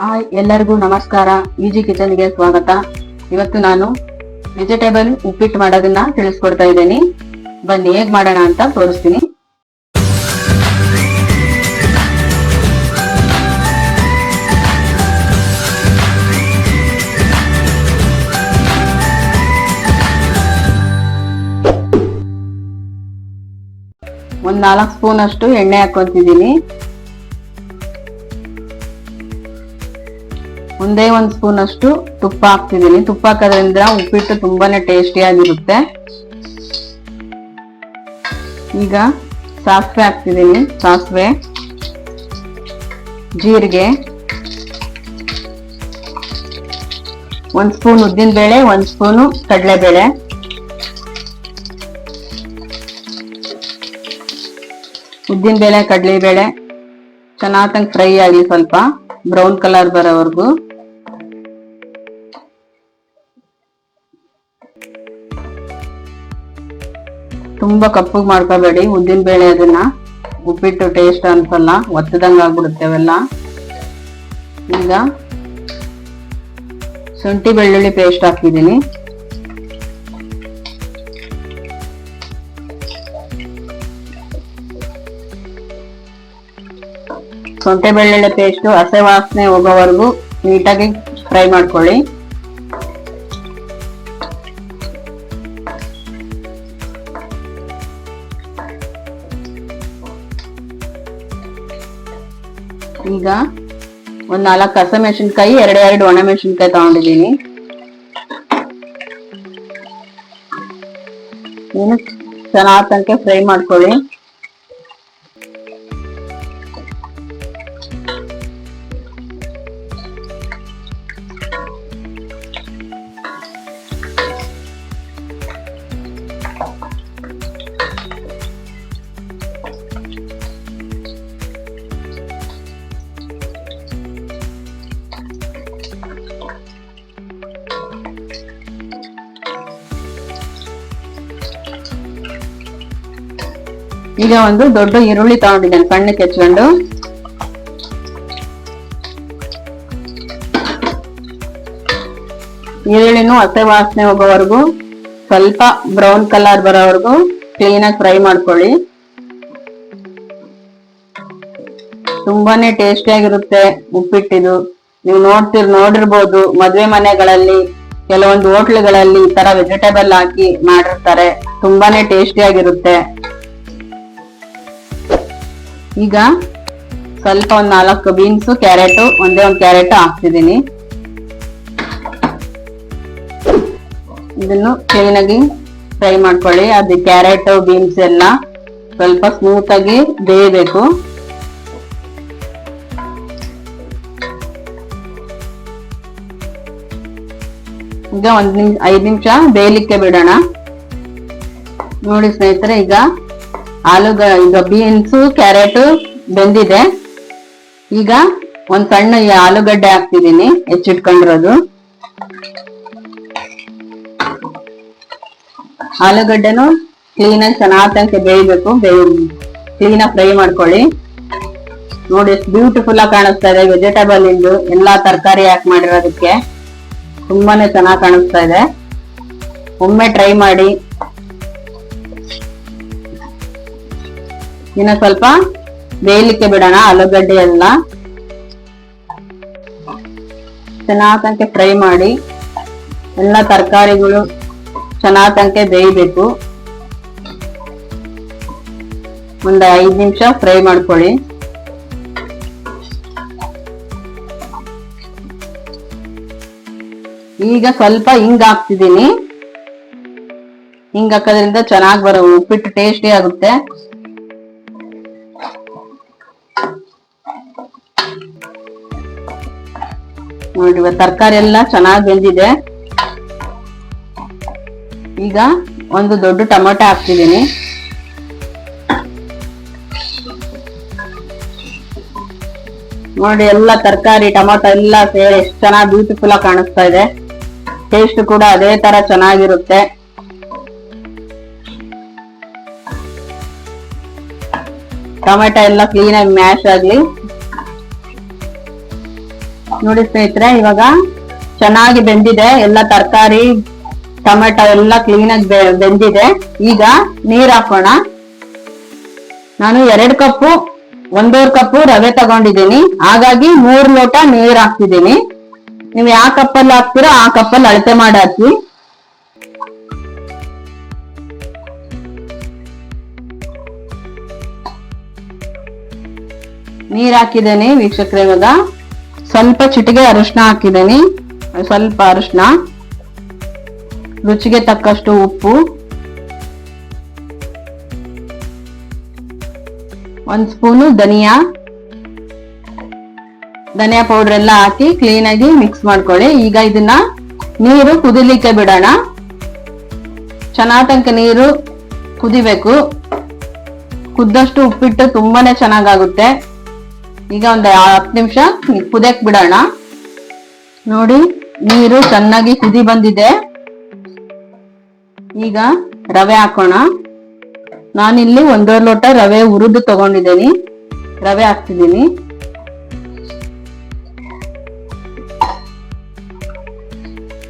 Hi, ಎಲ್ಲರಿಗೂ ನಮಸ್ಕಾರ. Easy ಕಿಚನ್ಗೆ ಸ್ವಾಗತ. ಇವತ್ತು ನಾನು ವೆಜಿಟೇಬಲ್ ಉಪ್ಪಿಟ್ಟು ಮಾಡೋದನ್ನ ತಿಳಿಸ್ಕೊಡ್ತಾ ಇದ್ದೀನಿ. ಬನ್ನಿ, ಹೇಗ್ ಮಾಡೋಣ ಅಂತ ತೋರಿಸ್ತೀನಿ. ಒಂದ್ ನಾಲ್ಕು ಸ್ಪೂನ್ ಅಷ್ಟು ಎಣ್ಣೆ ಹಾಕೊಂತಿದ್ದೀನಿ ಒಂದೇ ಒಂದು ಸ್ಪೂನ್ ಅಷ್ಟು ತುಪ್ಪ ಹಾಕ್ತಿದ್ದೀನಿ. ತುಪ್ಪ ಹಾಕೋದ್ರಿಂದ ಉಪ್ಪಿಟ್ಟು ತುಂಬಾನೇ ಟೇಸ್ಟಿಯಾಗಿರುತ್ತೆ ಈಗ ಸಾಸಿವೆ ಹಾಕ್ತಿದ್ದೀನಿ. ಸಾಸಿವೆ, ಜೀರಿಗೆ, ಒಂದ್ ಸ್ಪೂನ್ ಉದ್ದಿನ ಬೇಳೆ ಒಂದ್ ಸ್ಪೂನು ಕಡಲೆಬೇಳೆ. ಉದ್ದಿನ ಬೇಳೆ ಕಡಲೆಬೇಳೆ, ಚೆನ್ನಾಗಿ ಫ್ರೈ ಆಗಿ ಸ್ವಲ್ಪ ಬ್ರೌನ್ ಕಲರ್ ಬರೋವರೆಗೂ. ತುಂಬಾ ಕಪ್ಪಗೆ ಮಾಡ್ಕೋಬೇಡಿ. ಉದ್ದಿನ ಬೇಳೆ ಅದನ್ನ ಉಪ್ಪಿಟ್ಟು ಟೇಸ್ಟ್ ಅನ್ಸಲ್ಲ, ಒತ್ತದಂಗ ಆಗ್ಬಿಡುತ್ತೆ ಅವೆಲ್ಲ. ಈಗ ಶುಂಠಿ ಬೆಳ್ಳುಳ್ಳಿ ಪೇಸ್ಟ್ ಹಾಕಿದ್ದೀನಿ. ಶುಂಠಿ ಬೆಳ್ಳುಳ್ಳಿ ಪೇಸ್ಟ್ ಹಸೆ ವಾಸನೆ ಹೋಗೋವರೆಗೂ ನೀಟಾಗಿ ಫ್ರೈ ಮಾಡ್ಕೊಳ್ಳಿ. ಈಗ ಒಂದ್ ನಾಲ್ಕು ಹಸಿಮೆಣಸಿನ್ಕಾಯಿ ಎರಡು ಎರಡು ಒಣ ಮೆಣಸಿನ್ಕಾಯಿ ತಗೊಂಡಿದ್ದೀನಿ. ಏನು ಚೆನ್ನಾಗಿ ತನಕ ಫ್ರೈ ಮಾಡ್ಕೊಳ್ಳಿ. ಈಗ ಒಂದು ದೊಡ್ಡ ಈರುಳ್ಳಿ ತಗೊಂಡಿದ್ದೇನೆ ಕಣ್ಣು ಕೆಚ್ಕೊಂಡು. ಈರುಳ್ಳಿನೂ ಹಸೆ ವಾಸನೆ ಹೋಗೋವರೆಗೂ, ಸ್ವಲ್ಪ ಬ್ರೌನ್ ಕಲರ್ ಬರೋವರೆಗೂ ಕ್ಲೀನಾಗಿ ಫ್ರೈ ಮಾಡ್ಕೊಳ್ಳಿ. ತುಂಬಾನೇ ಟೇಸ್ಟಿಯಾಗಿರುತ್ತೆ ಉಪ್ಪಿಟ್ಟಿದು. ನೀವು ನೋಡ್ತಿರ್, ನೋಡಿರ್ಬೋದು, ಮದುವೆ ಮನೆಗಳಲ್ಲಿ ಕೆಲವೊಂದು ಹೋಟ್ಲುಗಳಲ್ಲಿ ಈ ತರ ವೆಜಿಟೇಬಲ್ ಹಾಕಿ ಮಾಡಿರ್ತಾರೆ. ತುಂಬಾನೇ ಟೇಸ್ಟಿಯಾಗಿರುತ್ತೆ ಈಗ ಸ್ವಲ್ಪ ಒಂದ್ ನಾಲ್ಕು ಬೀನ್ಸ್, ಕ್ಯಾರೆಟ್, ಒಂದೇ ಒಂದ್ ಕ್ಯಾರೆಟ್ ಹಾಕ್ತಿದ್ದೀನಿ. ಇದನ್ನು ಕ್ಲೀನಾಗಿ ಫ್ರೈ ಮಾಡ್ಕೊಳ್ಳಿ. ಅದು ಕ್ಯಾರೆಟ್, ಬೀನ್ಸ್ ಎಲ್ಲ ಸ್ವಲ್ಪ ಸ್ಮೂತ್ ಆಗಿ ಬೇಯಬೇಕು. ಈಗ ಒಂದ್ ನಿಮಿಷ ಐದ್ ನಿಮಿಷ ಬೇಯಲಿಕ್ಕೆ ಬಿಡೋಣ. ನೋಡಿ ಸ್ನೇಹಿತರೆ, ಈಗ ಆಲೂಗ, ಈಗ ಬೀನ್ಸ್, ಕ್ಯಾರೆಟ್ ಬೆಂದಿದೆ. ಈಗ ಒಂದ್ ಸಣ್ಣ ಆಲೂಗಡ್ಡೆ ಹಾಕ್ತಿದ್ದೀನಿ, ಹೆಚ್ಚಿಟ್ಕೊಂಡಿರೋದು. ಆಲೂಗಡ್ಡೆನು ಕ್ಲೀನಾಗಿ ಚೆನ್ನಾಗಿ ಬೇಯಬೇಕು, ಬೇಯ ಕ್ಲೀನಾಗಿ ಫ್ರೈ ಮಾಡ್ಕೊಳ್ಳಿ. ನೋಡಿ, ಎಷ್ಟು ಬ್ಯೂಟಿಫುಲ್ ಆಗಿ ಕಾಣಿಸ್ತಾ ಇದೆ ವೆಜಿಟೇಬಲ್ ಇಂದು, ಎಲ್ಲಾ ತರಕಾರಿ ಹಾಕಿ ಮಾಡಿರೋದಕ್ಕೆ. ತುಂಬಾನೇ ಚೆನ್ನಾಗಿ ಕಾಣಿಸ್ತಾ ಇದೆ. ಒಮ್ಮೆ ಟ್ರೈ ಮಾಡಿ ಇನ್ನ ಸ್ವಲ್ಪ ಬೇಯಲಿಕ್ಕೆ ಬಿಡೋಣ, ಆಲೂಗಡ್ಡೆ ಎಲ್ಲ. ಚೆನ್ನಾಗಂಕೆ ಫ್ರೈ ಮಾಡಿ, ಎಲ್ಲ ತರಕಾರಿಗಳು ಚೆನ್ನಾಗಿ ಬೇಯಬೇಕು. ಒಂದು ಐದು ನಿಮಿಷ ಫ್ರೈ ಮಾಡ್ಕೊಳ್ಳಿ. ಈಗ ಸ್ವಲ್ಪ ಹಿಂಗ್ ಹಾಕ್ತಿದ್ದೀನಿ. ಹಿಂಗ್ ಹಾಕೋದ್ರಿಂದ ಚೆನ್ನಾಗಿ ಬರೋ ಉಪ್ಪಿಟ್ಟು ಟೇಸ್ಟಿ ಆಗುತ್ತೆ. ನೋಡಿ ತರಕಾರಿ ಎಲ್ಲ ಚೆನ್ನಾಗಿ ಬೆಂದಿದೆ. ಈಗ ಒಂದು ದೊಡ್ಡ ಟೊಮೆಟೊ ಹಾಕ್ತಿದ್ದೀನಿ. ನೋಡಿ, ಎಲ್ಲ ತರಕಾರಿ, ಟೊಮೆಟೊ ಎಲ್ಲ ಸೇರಿ ಎಷ್ಟು ಚೆನ್ನಾಗಿ ಬ್ಯೂಟಿಫುಲ್ ಆಗಿ ಕಾಣಿಸ್ತಾ ಇದೆ. ಟೇಸ್ಟ್ ಕೂಡ ಅದೇ ತರ ಚೆನ್ನಾಗಿರುತ್ತೆ. ಟೊಮೆಟೊ ಎಲ್ಲ ಕ್ಲೀನಾಗಿ ಮ್ಯಾಶ್ ಆಗ್ಲಿ. ನೋಡಿ ಸ್ನೇಹಿತರೆ, ಇವಾಗ ಚೆನ್ನಾಗಿ ಬೆಂದಿದೆ, ಎಲ್ಲ ತರಕಾರಿ, ಟೊಮೆಟೊ ಎಲ್ಲ ಕ್ಲೀನ್ ಆಗಿ ಬೆಂದಿದೆ. ಈಗ ನೀರ್ ಹಾಕೋಣ. ನಾನು ಎರಡು ಕಪ್ಪು, ಒಂದೂವರೆ ಕಪ್ಪು ರವೆ ತಗೊಂಡಿದ್ದೀನಿ. ಹಾಗಾಗಿ ಮೂರ್ ಲೋಟ ನೀರ್ ಹಾಕ್ತಿದ್ದೀನಿ. ನೀವು ಯಾವ ಕಪ್ಪಲ್ಲಿ ಹಾಕ್ತೀರೋ ಆ ಕಪ್ಪಲ್ಲಿ ಅಳತೆ ಮಾಡಿ ಹಾಕಿ. ನೀರ್ ಹಾಕಿದ್ದೇನೆ ವೀಕ್ಷಕರೇ ಇವಾಗ. ಸ್ವಲ್ಪ ಚಿಟಿಗೆ ಅರಿಶಿನ ಹಾಕಿದ್ದೀನಿ. ಸ್ವಲ್ಪ ಅರಿಶಿನ ರುಚಿಗೆ ತಕ್ಕಷ್ಟು ಉಪ್ಪು. ಒಂದ್ ಸ್ಪೂನು ಧನಿಯಾ. ಧನಿಯಾ ಪೌಡರ್ ಎಲ್ಲ ಹಾಕಿ ಕ್ಲೀನ್ ಆಗಿ ಮಿಕ್ಸ್ ಮಾಡ್ಕೊಳ್ಳಿ. ಈಗ ಇದನ್ನ ನೀರು ಕುದಿಲಿಕ್ಕೆ ಬಿಡೋಣ. ಚೆನ್ನಾಗ್ ತನಕ ನೀರು ಕುದಿಬೇಕು. ಕುದ್ದಷ್ಟು ಉಪ್ಪಿಟ್ಟು ತುಂಬಾನೇ ಚೆನ್ನಾಗಾಗುತ್ತೆ. ಈಗ ಒಂದು ಹತ್ತು ನಿಮಿಷ ಕುದಿಯಕ್ ಬಿಡೋಣ. ನೋಡಿ, ನೀರು ಚೆನ್ನಾಗಿ ಕುದಿ ಬಂದಿದೆ. ಈಗ ರವೆ ಹಾಕೋಣ. ನಾನಿಲ್ಲಿ ಒಂದೂವರೆ ಲೋಟ ರವೆ ಹುರಿದು ತಗೊಂಡಿದ್ದೀನಿ. ರವೆ ಹಾಕ್ತಿದ್ದೀನಿ.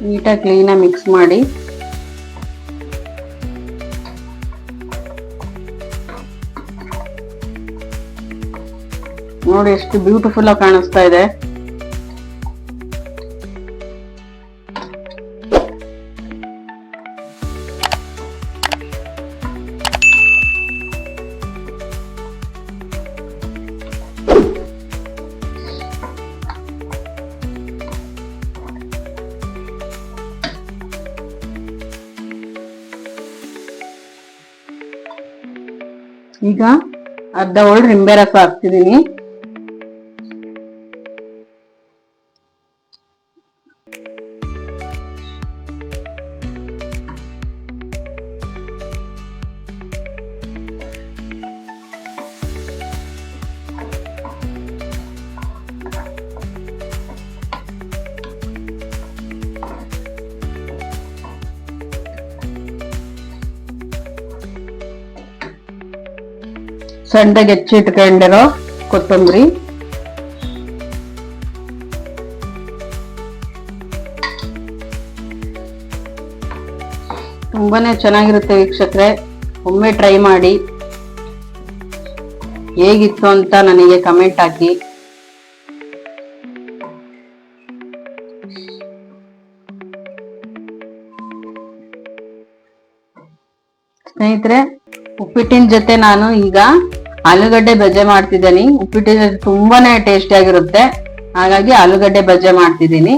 ನೀಟಾಗಿ ಕ್ಲೀನಾಗಿ ಮಿಕ್ಸ್ ಮಾಡಿ. ನೋಡಿ ಎಷ್ಟು ಬ್ಯೂಟಿಫುಲ್ ಆಗಿ ಕಾಣಿಸ್ತಾ ಇದೆ. ಈಗ ಅರ್ಧ ಹೋಳು ರಿಂಬೆ ರಸ ಹಾಕ್ತಿದೀನಿ ಸಣ್ಣಗೆ ಹೆಚ್ಚಿಟ್ಕೊಂಡಿರೋ ಕೊತ್ತಂಬರಿ. ತುಂಬಾನೇ ಚೆನ್ನಾಗಿರುತ್ತೆ ವೀಕ್ಷಕರೆ. ಒಮ್ಮೆ ಟ್ರೈ ಮಾಡಿ. ಹೇಗಿತ್ತು ಅಂತ ನನಗೆ ಕಮೆಂಟ್ ಹಾಕಿ. ಸ್ನೇಹಿತರೆ ಉಪ್ಪಿಟ್ಟಿನ ಜೊತೆ ನಾನು ಈಗ ಆಲೂಗಡ್ಡೆ ಬಜ್ಜೆ ಮಾಡ್ತಿದ್ದೀನಿ. ಉಪ್ಪಿಟ್ಟಿನ ತುಂಬಾನೇ ಟೇಸ್ಟಿ ಆಗಿರುತ್ತೆ. ಹಾಗಾಗಿ ಆಲೂಗಡ್ಡೆ ಬಜ್ಜೆ ಮಾಡ್ತಿದ್ದೀನಿ.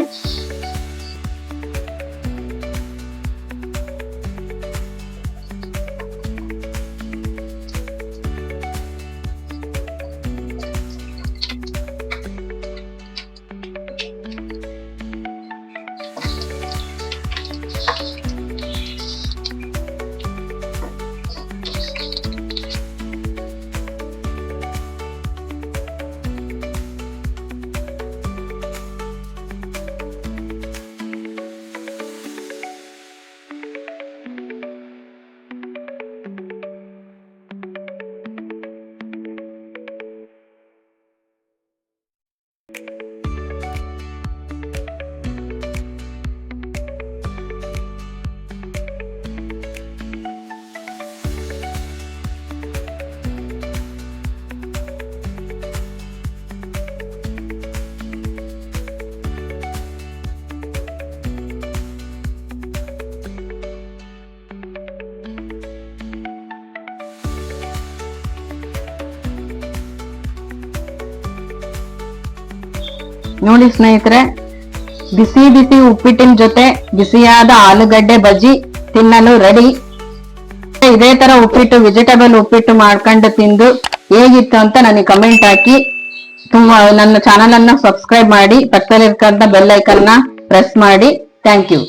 ನೋಡಿ ಸ್ನೇಹಿತರೆ, ಬಿಸಿ ಬಿಸಿ ಉಪ್ಪಿಟ್ಟಿನ ಜೊತೆ ಬಿಸಿಯಾದ ಆಲೂಗಡ್ಡೆ ಬಜ್ಜಿ ತಿನ್ನಲು ರೆಡಿ ಇದೇ ತರ ಉಪ್ಪಿಟ್ಟು ವೆಜಿಟೇಬಲ್ ಉಪ್ಪಿಟ್ಟು ಮಾಡ್ಕೊಂಡು ತಿಂದು ಹೇಗಿತ್ತು ಅಂತ ನನಗೆ ಕಮೆಂಟ್ ಹಾಕಿ. ತುಂಬಾ, ನನ್ನ ಚಾನಲ್ ಅನ್ನ ಸಬ್ಸ್ಕ್ರೈಬ್ ಮಾಡಿ, ಪಕ್ಕದಲ್ಲಿರ್ತಕ್ಕಂಥ ಬೆಲ್ ಐಕನ್ ಪ್ರೆಸ್ ಮಾಡಿ. Thank you